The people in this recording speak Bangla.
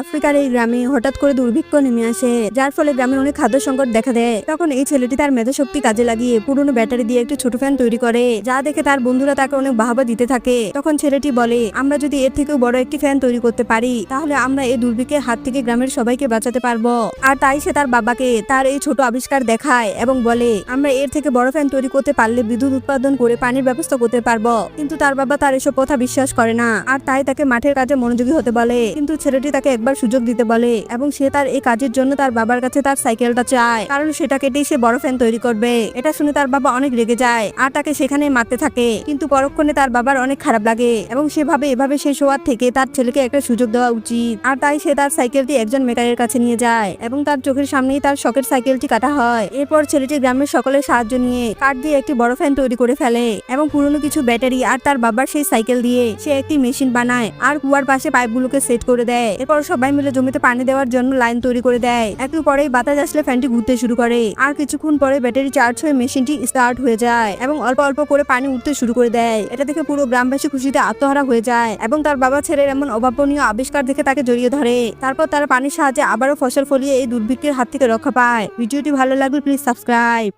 আফ্রিকার এই গ্রামে হঠাৎ করে দুর্ভিক্ষ নেমে আসে, যার ফলে গ্রামে অনেক খাদ্য সংকট দেখা দেয়। তখন এই ছেলেটি তার মেধাশক্তি কাজে লাগিয়ে পুরনো ব্যাটারি দিয়ে একটি ছোট ফ্যান তৈরি করে, যা দেখে তার বন্ধুরা তাকে অনেক বাহবা দিতে থাকে। তখন ছেলেটি বলে, আমরা যদি এর থেকেও বড় একটি ফ্যান তৈরি করতে পারি, তাহলে আমরা এই দুর্ভিক্ষের হাত থেকে গ্রামের সবাইকে বাঁচাতে পারব। আর তাই সে তার বাবাকে তার এই ছোট আবিষ্কার দেখায় এবং বলে, আমরা এর থেকে বড় ফ্যান তৈরি করতে পারলে বিদ্যুৎ উৎপাদন করে পানির ব্যবস্থা করতে পারব। কিন্তু তার বাবা তার এসব কথা বিশ্বাস করে না, আর তাই তাকে মাঠের কাজে মনোযোগী হতে বলে। কিন্তু ছেলেটি তাকে একবার সুযোগ দিতে বলে এবং সে তার এই কাজের জন্য তার বাবার কাছে তার সাইকেলটা চায়। কারণ সেটা কেটেই সে বড় ফ্যান তৈরি করবে। এটা শুনে তার বাবা অনেক রেগে যায় আর তাকে সেখানে মারতে থাকে। কিন্তু পরক্ষণে তার বাবার অনেক খারাপ লাগে এবং সেভাবে এভাবে শেষ হওয়ার থেকে তার ছেলেকে একটা সুযোগ দেওয়া উচিত। আর তাই সে তার সাইকেলটি একজন মেকারের কাছে নিয়ে যায় এবং তার চোখের সামনেই তার শখের সাইকেলটি কাটা হয়। এরপর ছেলেটি গ্রামের সকলের সাহায্য নিয়ে কাঠ দিয়ে একটি বড় ফ্যান তৈরি করে ফেলে এবং পুরনো কিছু ব্যাটারি আর তার বাবার সেই সাইকেল দিয়ে সে একটি মেশিন বানায় আর কুয়ার পাশে পাইপগুলোকে সেট করে দেয়। এরপর সবাই মিলে জমিতে পানি দেওয়ার জন্য লাইন তৈরি করে দেয়। একটু পরেই বাতাস আসলে ফ্যানটি ঘুরতে শুরু করে আর কিছুক্ষণ পরে ব্যাটারি চার্জ হয়ে মেশিনটি স্টার্ট হয়ে যায় এবং অল্প অল্প করে পানি উঠতে শুরু করে দেয়। এটা দেখে পুরো গ্রামবাসী খুশিতে আত্মহারা হয়ে যায় এবং তার বাবা ছেলের এমন অভাবনীয় আবিষ্কার দেখে তাকে জড়িয়ে ধরে। তারপর তারা পানির সাহায্যে আবারও ফসল ফলিয়ে এই দুর্ভিক্ষের হাত থেকে রক্ষা পায়। ভিডিওটি ভালো লাগলে প্লিজ সাবস্ক্রাইব।